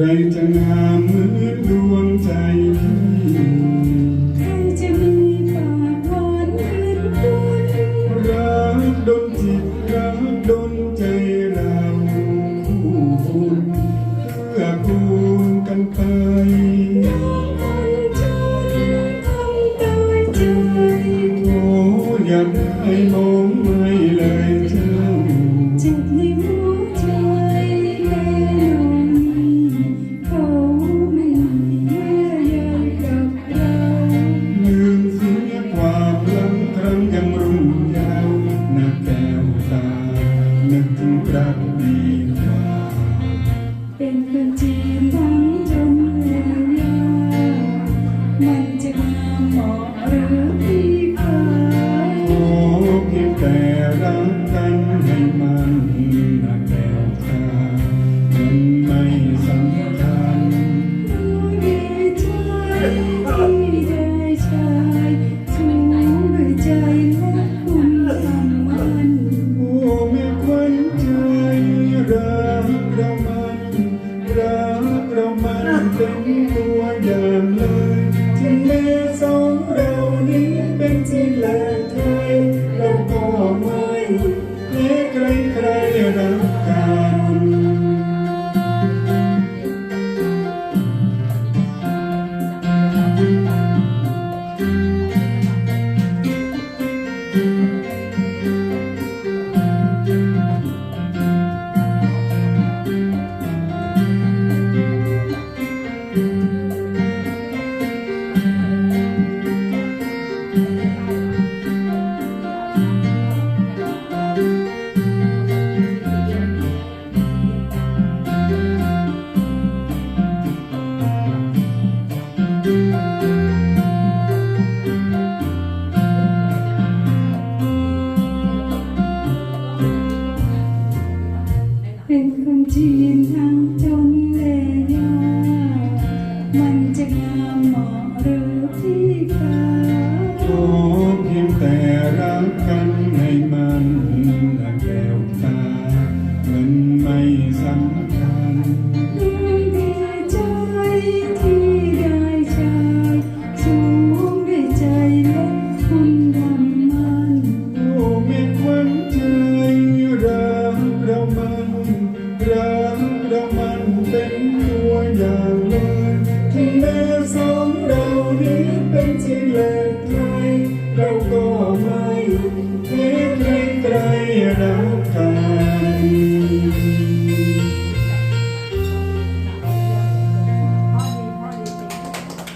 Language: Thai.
รจะงามเหมือนดวงใจพี่ใครจะมีปากหวานเหมือนคุณรักดนจิตรักดนใจเราคู่บุญเพื่อกูลกันไปคนจนทำตายใจโอ้อยากได้มองไม่เลย รักดีกว่า เป็นคนจีนทั้งจนแล้วยามันจะงามเหมาะหรือพี่คะขอเพียงแต่ เป็นตัวอย่างเลย จีนทั้งจนเลยามันจะงามเหมาะหรือที่กาขอเพียงแต่รักกันให้มันดัแก้วตาเงินไม่สำ Amen.